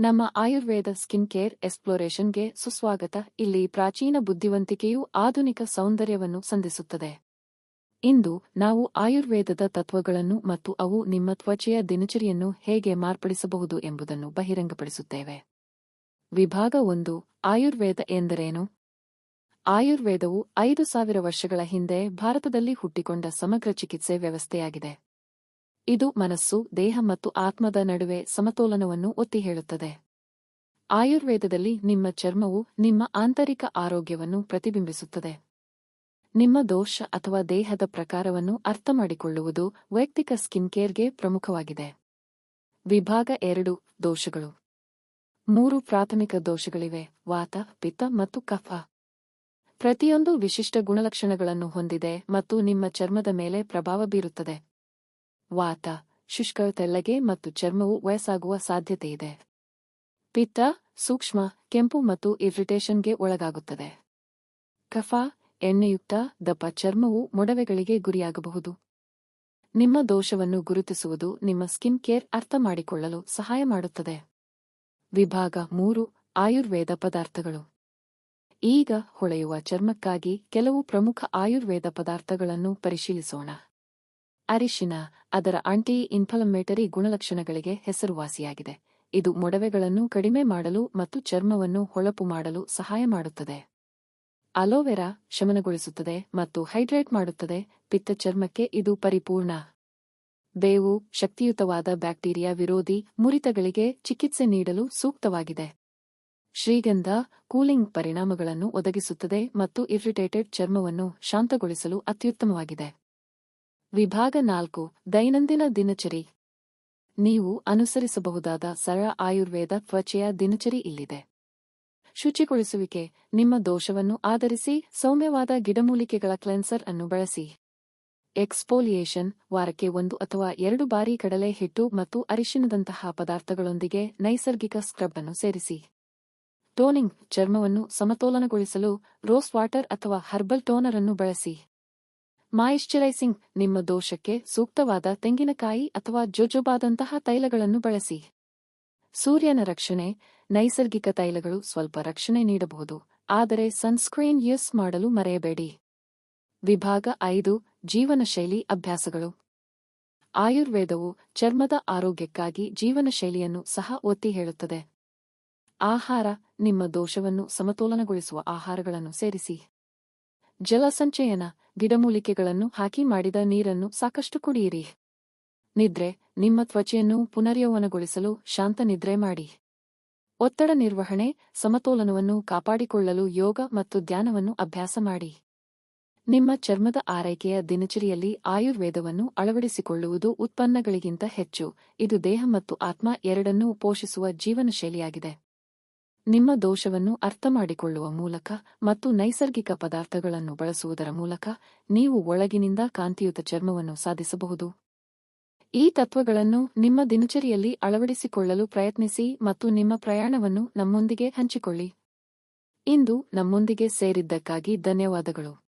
ನಮ್ಮ Ayurveda skin care ಎಕ್ಸ್ಪ್ಲೋರೇಷನ್ಗೆ ಸುಸ್ವಾಗತ. ಇಲ್ಲಿ ಪ್ರಾಚೀನ ಬುದ್ಧಿವಂತಿಕೆಯು ಆಧುನಿಕ ಸೌಂದರ್ಯವನ್ನು ಸಂಧಿಸುತ್ತದೆ. ಇಂದು ನಾವು ಆಯುರ್ವೇದದ ತತ್ವಗಳನ್ನು ಮತ್ತು ಅವು ನಿಮ್ಮ ತ್ವಚೆಯ ದಿನಚರಿಯನ್ನು ಹೇಗೆ ಮಾರ್ಪಡಿಸಬಹುದು ಎಂಬುದನ್ನು ಬಹಿರಂಗಪಡಿಸುತ್ತೇವೆ. ವಿಭಾಗ ಒಂದು, ಆಯುರ್ವೇದ ಎಂದರೇನು? ಆಯುರ್ವೇದವು ಐದು ಸಾವಿರ ವರ್ಷಗಳ ಹಿಂದೆ ಭಾರತದಲ್ಲಿ ಹುಟ್ಟಿಕೊಂಡ ಸಮಗ್ರ ಚಿಕಿತ್ಸೆ ವ್ಯವಸ್ಥೆಯಾಗಿದೆ. ಇದು ಮನಸ್ಸು, ದೇಹ ಮತ್ತು ಆತ್ಮದ ನಡುವೆ ಸಮತೋಲನವನ್ನು ಒತ್ತಿ ಹೇಳುತ್ತದೆ ಆಯುರ್ವೇದದಲ್ಲಿ ನಿಮ್ಮ ಚರ್ಮವು ನಿಮ್ಮ ಆಂತರಿಕ ಆರೋಗ್ಯವನ್ನು ಪ್ರತಿಬಿಂಬಿಸುತ್ತದೆ. ನಿಮ್ಮ ದೋಷ ಅಥವಾ ದೇಹದ ಪ್ರಕಾರವನ್ನು ಅರ್ಥಮಾಡಿಕೊಳ್ಳುವುದು ವೈಯಕ್ತಿಕ ಸ್ಕಿನ್ ಕೇರ್ಗೆ ಪ್ರಮುಖವಾಗಿದೆ. ವಿಭಾಗ ಎರಡು, ದೋಷಗಳು. ಮೂರು ಪ್ರಾಥಮಿಕ ದೋಷಗಳಿವೆ, ವಾತ, ಪಿತ್ತ ಮತ್ತು ಕಫ. ಪ್ರತಿಯೊಂದು ವಿಶಿಷ್ಟ ಗುಣಲಕ್ಷಣಗಳನ್ನು ಹೊಂದಿದೆ ಮತ್ತು ನಿಮ್ಮ ಚರ್ಮದ ಮೇಲೆ ಪ್ರಭಾವ ಬೀರುತ್ತದೆ. ವಾತ ಶುಷ್ಕ ತೆಳ್ಳಗೆ ಮತ್ತು ಚರ್ಮವು ವಯಸ್ಸಾಗುವ ಸಾಧ್ಯತೆಯಿದೆ. ಪಿತ್ತ, ಸೂಕ್ಷ್ಮ, ಕೆಂಪು ಮತ್ತು ಇರಿಟೇಷನ್ಗೆ ಒಳಗಾಗುತ್ತದೆ. ಕಫ, ಎಣ್ಣೆಯುಕ್ತ, ದಪ್ಪ ಚರ್ಮವು ಮೊಡವೆಗಳಿಗೆ ಗುರಿಯಾಗಬಹುದು. ನಿಮ್ಮ ದೋಷವನ್ನು ಗುರುತಿಸುವುದು ನಿಮ್ಮ ಸ್ಕಿನ್ ಕೇರ್ ಅರ್ಥ ಮಾಡಿಕೊಳ್ಳಲು ಸಹಾಯ ಮಾಡುತ್ತದೆ. ವಿಭಾಗ ಮೂರು, ಆಯುರ್ವೇದ ಪದಾರ್ಥಗಳು. ಈಗ ಹೊಳೆಯುವ ಚರ್ಮಕ್ಕಾಗಿ ಕೆಲವು ಪ್ರಮುಖ ಆಯುರ್ವೇದ ಪದಾರ್ಥಗಳನ್ನು ಪರಿಶೀಲಿಸೋಣ. ಅರಿಶಿನ, ಅದರ ಆಂಟಿ ಇನ್ಫ್ಲಮೇಟರಿ ಗುಣಲಕ್ಷಣಗಳಿಗೆ ಹೆಸರುವಾಸಿಯಾಗಿದೆ. ಇದು ಮೊಡವೆಗಳನ್ನು ಕಡಿಮೆ ಮಾಡಲು ಮತ್ತು ಚರ್ಮವನ್ನು ಹೊಳಪು ಮಾಡಲು ಸಹಾಯ ಮಾಡುತ್ತದೆ. ಅಲೋವೆರಾ ಶಮನಗೊಳಿಸುತ್ತದೆ ಮತ್ತು ಹೈಡ್ರೇಟ್ ಮಾಡುತ್ತದೆ. ಪಿತ್ತ ಚರ್ಮಕ್ಕೆ ಇದು ಪರಿಪೂರ್ಣ. ಬೇವು, ಶಕ್ತಿಯುತವಾದ ಬ್ಯಾಕ್ಟೀರಿಯಾ ವಿರೋಧಿ ಮುರಿತಗಳಿಗೆ ಚಿಕಿತ್ಸೆ ನೀಡಲು ಸೂಕ್ತವಾಗಿದೆ. ಶ್ರೀಗಂಧ ಕೂಲಿಂಗ್ ಪರಿಣಾಮಗಳನ್ನು ಒದಗಿಸುತ್ತದೆ ಮತ್ತು ಇರಿಟೇಟೆಡ್ ಚರ್ಮವನ್ನು ಶಾಂತಗೊಳಿಸಲು ಅತ್ಯುತ್ತಮವಾಗಿದೆ. ವಿಭಾಗ ನಾಲ್ಕು, ದೈನಂದಿನ ದಿನಚರಿ. ನೀವು ಅನುಸರಿಸಬಹುದಾದ ಸರಳ ಆಯುರ್ವೇದ ತ್ವಚೆಯ ದಿನಚರಿ ಇಲ್ಲಿದೆ. ಶುಚಿಗೊಳಿಸುವಿಕೆ, ನಿಮ್ಮ ದೋಷವನ್ನು ಆಧರಿಸಿ ಸೌಮ್ಯವಾದ ಗಿಡಮೂಲಿಕೆಗಳ ಕ್ಲೆನ್ಸರ್ ಅನ್ನು ಬಳಸಿ. ಎಕ್ಸ್ಪೋಲಿಯೇಷನ್ ವಾರಕ್ಕೆ ಒಂದು ಅಥವಾ ಎರಡು ಬಾರಿ ಕಡಲೆ, ಹಿಟ್ಟು ಮತ್ತು ಅರಿಶಿನದಂತಹ ಪದಾರ್ಥಗಳೊಂದಿಗೆ ನೈಸರ್ಗಿಕ ಸ್ಕ್ರಬ್ ಅನ್ನು ಸೇರಿಸಿ. ಟೋನಿಂಗ್, ಚರ್ಮವನ್ನು ಸಮತೋಲನಗೊಳಿಸಲು ರೋಸ್ ವಾಟರ್ ಅಥವಾ ಹರ್ಬಲ್ ಟೋನರ್ ಅನ್ನು ಬಳಸಿ. ಮಾಯಿಶ್ಚರೈಸಿಂಗ್, ನಿಮ್ಮ ದೋಷಕ್ಕೆ ಸೂಕ್ತವಾದ ತೆಂಗಿನಕಾಯಿ ಅಥವಾ ಜೊಜೊಬಾದಂತಹ ತೈಲಗಳನ್ನು ಬಳಸಿ. ಸೂರ್ಯನ ರಕ್ಷಣೆ, ನೈಸರ್ಗಿಕ ತೈಲಗಳು ಸ್ವಲ್ಪ ರಕ್ಷಣೆ ನೀಡಬಹುದು, ಆದರೆ ಸನ್ಸ್ಕ್ರೀನ್ ಯೂಸ್ ಮಾಡಲು ಮರೆಯಬೇಡಿ. ವಿಭಾಗ ಐದು, ಜೀವನಶೈಲಿ ಅಭ್ಯಾಸಗಳು. ಆಯುರ್ವೇದವು ಚರ್ಮದ ಆರೋಗ್ಯಕ್ಕಾಗಿ ಜೀವನಶೈಲಿಯನ್ನು ಸಹ ಒತ್ತಿ ಹೇಳುತ್ತದೆ. ಆಹಾರ, ನಿಮ್ಮ ದೋಷವನ್ನು ಸಮತೋಲನಗೊಳಿಸುವ ಆಹಾರಗಳನ್ನು ಸೇರಿಸಿ. ಜಲಸಂಚಯನ ಗಿಡಮೂಲಿಕೆಗಳನ್ನು ಹಾಕಿ ಮಾಡಿದ ನೀರನ್ನು ಸಾಕಷ್ಟು ಕುಡಿಯಿರಿ. ನಿದ್ರೆ, ನಿಮ್ಮ ತ್ವಚೆಯನ್ನು ಪುನರ್ಯೌವನಗೊಳಿಸಲು ಶಾಂತ ನಿದ್ರೆ ಮಾಡಿ. ಒತ್ತಡ ನಿರ್ವಹಣೆ, ಸಮತೋಲನವನ್ನು ಕಾಪಾಡಿಕೊಳ್ಳಲು ಯೋಗ ಮತ್ತು ಧ್ಯಾನವನ್ನು ಅಭ್ಯಾಸ ಮಾಡಿ. ನಿಮ್ಮ ಚರ್ಮದ ಆರೈಕೆಯ ದಿನಚರಿಯಲ್ಲಿ ಆಯುರ್ವೇದವನ್ನು ಅಳವಡಿಸಿಕೊಳ್ಳುವುದು ಉತ್ಪನ್ನಗಳಿಗಿಂತ ಹೆಚ್ಚು. ಇದು ದೇಹ ಮತ್ತು ಆತ್ಮ ಎರಡನ್ನೂ ಪೋಷಿಸುವ ಜೀವನಶೈಲಿಯಾಗಿದೆ. ನಿಮ್ಮ ದೋಷವನ್ನು ಅರ್ಥಮಾಡಿಕೊಳ್ಳುವ ಮೂಲಕ ಮತ್ತು ನೈಸರ್ಗಿಕ ಪದಾರ್ಥಗಳನ್ನು ಬಳಸುವುದರ ಮೂಲಕ ನೀವು ಒಳಗಿನಿಂದ ಕಾಂತಿಯುತ ಚರ್ಮವನ್ನು ಸಾಧಿಸಬಹುದು. ಈ ತತ್ವಗಳನ್ನು ನಿಮ್ಮ ದಿನಚರಿಯಲ್ಲಿ ಅಳವಡಿಸಿಕೊಳ್ಳಲು ಪ್ರಯತ್ನಿಸಿ ಮತ್ತು ನಿಮ್ಮ ಪ್ರಯಾಣವನ್ನು ನಮ್ಮೊಂದಿಗೆ ಹಂಚಿಕೊಳ್ಳಿ. ಇಂದು ನಮ್ಮೊಂದಿಗೆ ಸೇರಿದ್ದಕ್ಕಾಗಿ ಧನ್ಯವಾದಗಳು.